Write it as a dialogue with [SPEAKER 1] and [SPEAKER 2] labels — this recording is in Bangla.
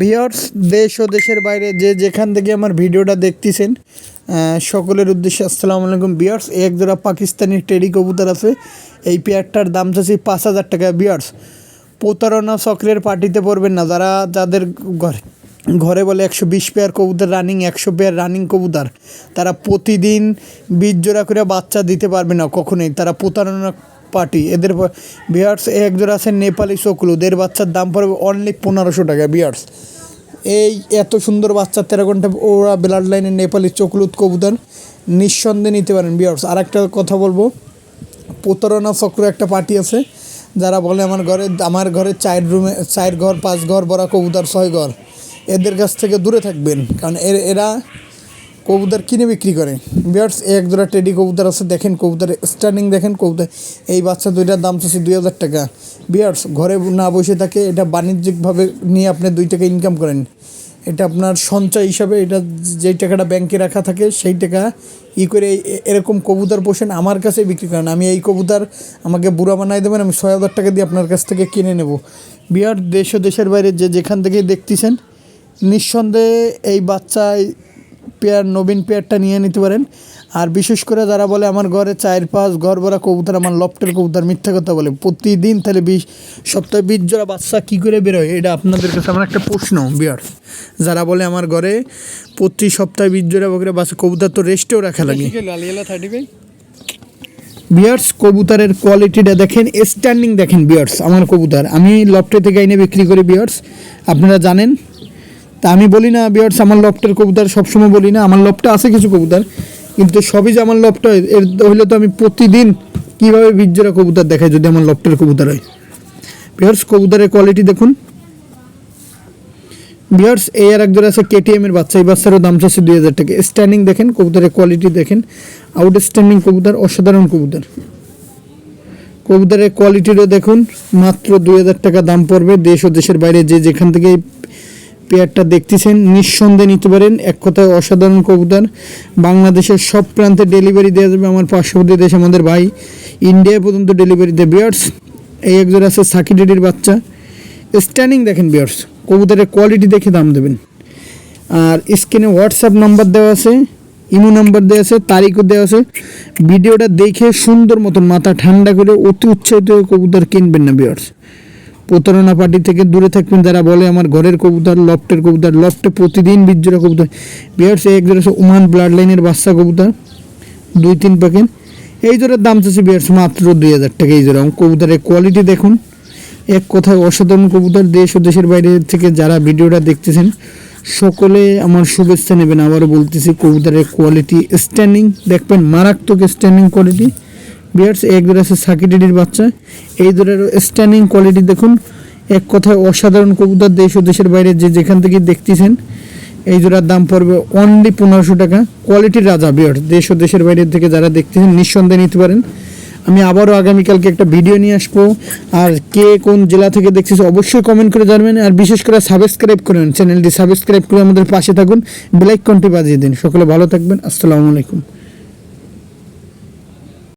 [SPEAKER 1] ভিওর্স দেশ ও দেশের বাইরে যে যেখান থেকে আমার ভিডিওটা দেখতেছেন সকলের উদ্দেশ্যে আসসালামু আলাইকুম বিয়ার্স এক জোড়া পাকিস্তানি টেডি কবুতর আছে। এই পেয়ারটার দাম চাচ্ছি পাঁচ হাজার টাকা। বিয়ার্স প্রতারণা চক্রের পার্টিতে পড়বেন না। যারা যাদের ঘরে ঘরে বলে একশো বিশ পেয়ার কবুতর, রানিং একশো পেয়ার রানিং কবুতর, তারা প্রতিদিন বীজ জোড়া করে বাচ্চা দিতে পারবে না কখনোই। তারা প্রতারণা পার্টি। এদের বিয়ার্স এক জোড়া আছে নেপালি চকলুদ এর বাচ্চার দাম পড়বে অনলি পনেরোশো টাকা, বিয়ার্স। এই এত সুন্দর বাচ্চা, তেরো ঘণ্টা ওরা ব্লাড লাইনের নেপালি চকলুত কবুতর নিঃসন্দেহে নিতে পারেন, বিয়ার্স। আর একটা কথা বলব প্রতারণা চক্র একটা পার্টি আছে, যারা বলে আমার ঘরে আমার ঘরে চার রুমে, চার ঘর, পাঁচ ঘর, বড়া কবুতর ছয় ঘর। এদের কাছ থেকে দূরে থাকবেন, কারণ এরা কবুতর কিনে বিক্রি করে। বিয়ার্স, এক জোড়া টেডি কবুতর আছে, দেখেন কবুতর স্ট্যান্ডিং দেখেন কবুতর। এই বাচ্চা দুইটার দাম চাচ্ছে দুই হাজার টাকা। বিয়ার্স, ঘরে না বসে থাকে, এটা বাণিজ্যিকভাবে নিয়ে আপনি দুই টাকা ইনকাম করেন। এটা আপনার সঞ্চয় হিসাবে, এটা যেই টাকাটা ব্যাংকে রাখা থাকে, সেই টাকা ই করে এরকম কবুতর পোষেন আমার কাছে বিক্রি করেন। আমি এই কবুতর আমাকে বুড়া বানাই দেবেন, আমি ছয় হাজার টাকা দিয়ে আপনার কাছ থেকে কিনে নেব। বিহার দেশ ও দেশের বাইরে যে যেখান থেকেই দেখতেছেন, নিঃসন্দেহে এই বাচ্চায় পেয়ার নবীন পেয়ারটা নিয়ে নিতে পারেন। আর বিশেষ করে যারা বলে আমার ঘরে চার পাঁচ ঘর ভরা কবুতর আমার লফটের কবুতর মিথ্যা কথা বলে প্রতিদিন তাহলে বিশ সপ্তাহে বিশ জোড়া বাচ্চা কী করে বেরোয়? এটা আপনাদের কাছে আমার একটা প্রশ্ন বিয়ার যারা বলে আমার ঘরে প্রতি সপ্তাহে বিশ জোড়া বকরে বাচ্চা কবুতর তো রেস্টেও রাখা লাগে। বিয়ার্স কবুতরের কোয়ালিটিটা দেখেন স্ট্যান্ডিং দেখেন বিয়ার্স আমার কবুতর। আমি লফটে থেকে এনে বিক্রি করি বিয়ার্স আপনারা জানেন তা আমি বলি না বিয়ার্স আমার লফটের কবুতর, সবসময় বলি না। আমার লফটে আছে কিছু কবুতর, কিন্তু সবই যে আমার লফট হয়। এর হইলে তো আমি প্রতিদিন কীভাবে বীর্যরা কবুতর দেখাই যদি আমার লফটের কবুতর হয়। বিয়ার্স কবুতরের কোয়ালিটি দেখুন। বিয়ার্স এই আর একজন আছে কেটিএম এর বাচ্চা, এই বাচ্চারও দাম চাচ্ছে দুই হাজার টাকা। স্ট্যান্ডিং দেখেন, কবুতরের কোয়ালিটি দেখেন। আউটস্ট্যান্ডিং কবুতর, অসাধারণ কবুতর। কবুতরের কোয়ালিটিরও দেখুন, মাত্র দুই হাজার টাকা দাম পড়বে দেশ ও দেশের বাইরে যে যেখান থেকে পেয়ারটা দেখতেছেন, নিঃসন্দেহে নিতে পারেন। এক কথায় অসাধারণ কবুতর। বাংলাদেশের সব প্রান্তে ডেলিভারি দেওয়া যাবে আমার পার্শ্ববর্তী দেশ আমাদের ভাই। ইন্ডিয়া পর্যন্ত ডেলিভারি দেয় বিয়ার্স এই একজন আছে সাকি ডেডির বাচ্চা। স্ট্যান্ডিং দেখেন বিয়ার্স কবুতরের কোয়ালিটি দেখে দাম দেবেন। আর স্ক্রিনে হোয়াটসঅ্যাপ নাম্বার দেওয়া আছে, ইমো নাম্বার দেওয়া আছে, তারিখও দেওয়া আছে। ভিডিওটা দেখে সুন্দর মতন মাথা ঠান্ডা করে অতি উৎসাহিত কবুতর কিনবেন না বিয়ার্স প্রতারণা পার্টি থেকে দূরে থাকবেন যারা বলে আমার ঘরের কবুতর, লফটের কবুতর, লফটে প্রতিদিন বিজোড়া কবুতর। বিয়ার্স এক জোড়া ওমান ব্লাড লাইনের বাচ্চা কবুতর, দুই তিন প্যাকেট। এই জোড়ার দাম চাচ্ছে বিয়ার্স মাত্র দুই হাজার টাকা এই জোড়া। কবুতরের কোয়ালিটি দেখুন, এক কথায় অসাধারণ কবুতর দেশ ও দেশের বাইরে থেকে যারা ভিডিওটা দেখতেছেন, সকলে আমার শুভেচ্ছা নেবেন। আবারও বলতেছি, কবুতরের কোয়ালিটি স্ট্যান্ডিং দেখবেন মারাত্মক স্ট্যান্ডিং কোয়ালিটি বিয়ার্স এক ধরে আছে সাকিটেডির বাচ্চা। এই ধরের স্ট্যান্ডিং কোয়ালিটি দেখুন। এক কথায় অসাধারণ কবুতর দেশ ও দেশের বাইরে যে যেখান থেকে দেখতেছেন, এই জোড়ার দাম পড়বে অনলি পনেরোশো টাকা। কোয়ালিটির রাজা বিয়ার্স, দেশ ও দেশের বাইরে থেকে যারা দেখতেছেন, নিঃসন্দেহে নিতে পারেন। আমি আবারও আগামীকালকে একটা ভিডিও নিয়ে আসব। আর কে কোন জেলা থেকে দেখছিস অবশ্যই কমেন্ট করে জানবেন। আর বিশেষ করে সাবস্ক্রাইব করবেন চ্যানেলটি সাবস্ক্রাইব করে আমাদের পাশে থাকুন। বেলাইক কন্টি বাজিয়ে দিন। সকলে ভালো থাকবেন। আসসালামু আলাইকুম।